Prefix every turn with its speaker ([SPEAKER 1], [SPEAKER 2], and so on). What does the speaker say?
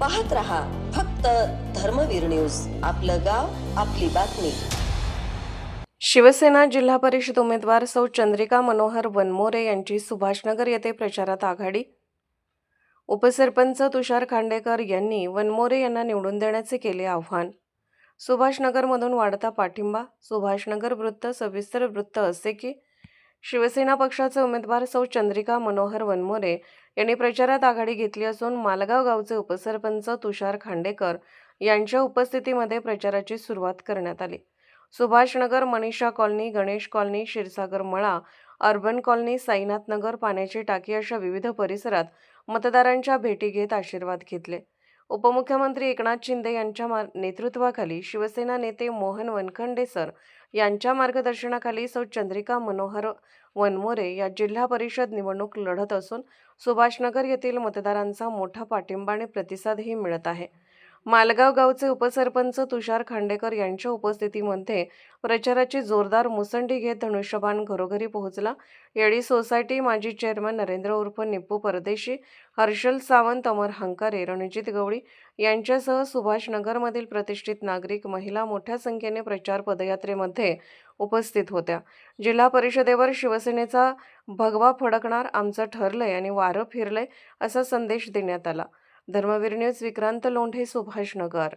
[SPEAKER 1] पाहत रहा फक्त धर्मवीर न्यूज. आपलं गाव आपली बातमी.
[SPEAKER 2] शिवसेना जिल्हा परिषद उमेदवार सौ चंद्रिका मनोहर वनमोरे यांची सुभाषनगर येथे प्रचारात आघाडी. उपसरपंच तुषार खांडेकर यांनी वनमोरे यांना निवडून देण्याचे केले आव्हान. सुभाषनगरमधून वाढता पाठिंबा सुभाषनगर वृत्त सविस्तर वृत्त असे की शिवसेना पक्षाचे उमेदवार सौ चंद्रिका मनोहर वनमोरे यांनी प्रचारात आघाडी घेतली असून मालगाव गावचे उपसरपंच तुषार खांडेकर यांच्या उपस्थितीमध्ये प्रचाराची सुरुवात करण्यात आली. सुभाषनगर मनीषा कॉलनी गणेश कॉलनी क्षीरसागर मळा अर्बन कॉलनी साईनाथ नगर पाण्याची टाकी अशा विविध परिसरात मतदारांच्या भेटी घेत आशीर्वाद घेतले. उपमुख्यमंत्री एकनाथ शिंदे यांच्या मा- नेतृत्वाखाली शिवसेना नेते मोहन वनखंडे सर यांच्या मार्गदर्शनाखाली सौ चंद्रिका मनोहर वनमोरे या जिल्हा परिषद निवडणूक लढत असून सुभाषनगर येथील मतदारांचा मोठा पाठिंबा आणि प्रतिसादही मिळत आहे. मालगाव गावचे उपसरपंच तुषार खांडेकर यांच्या उपस्थितीमध्ये प्रचाराची जोरदार मुसंडी घेत धनुष्यबाण घरोघरी पोहोचला. येळी सोसायटी माजी चेअरमन नरेंद्र उर्फ निप्पू परदेशी हर्षल सावंत अमर हंकारे रणजित गवळी यांच्यासह सुभाषनगरमधील प्रतिष्ठित नागरिक महिला मोठ्या संख्येने प्रचार पदयात्रेमध्ये उपस्थित होत्या. जिल्हा परिषदेवर शिवसेनेचा भगवा फडकणार आमचं ठरलंय आणि वारं फिरलंय असा संदेश देण्यात आला. धर्मवीर न्यूज विक्रांत लोंढे सुभाषनगर.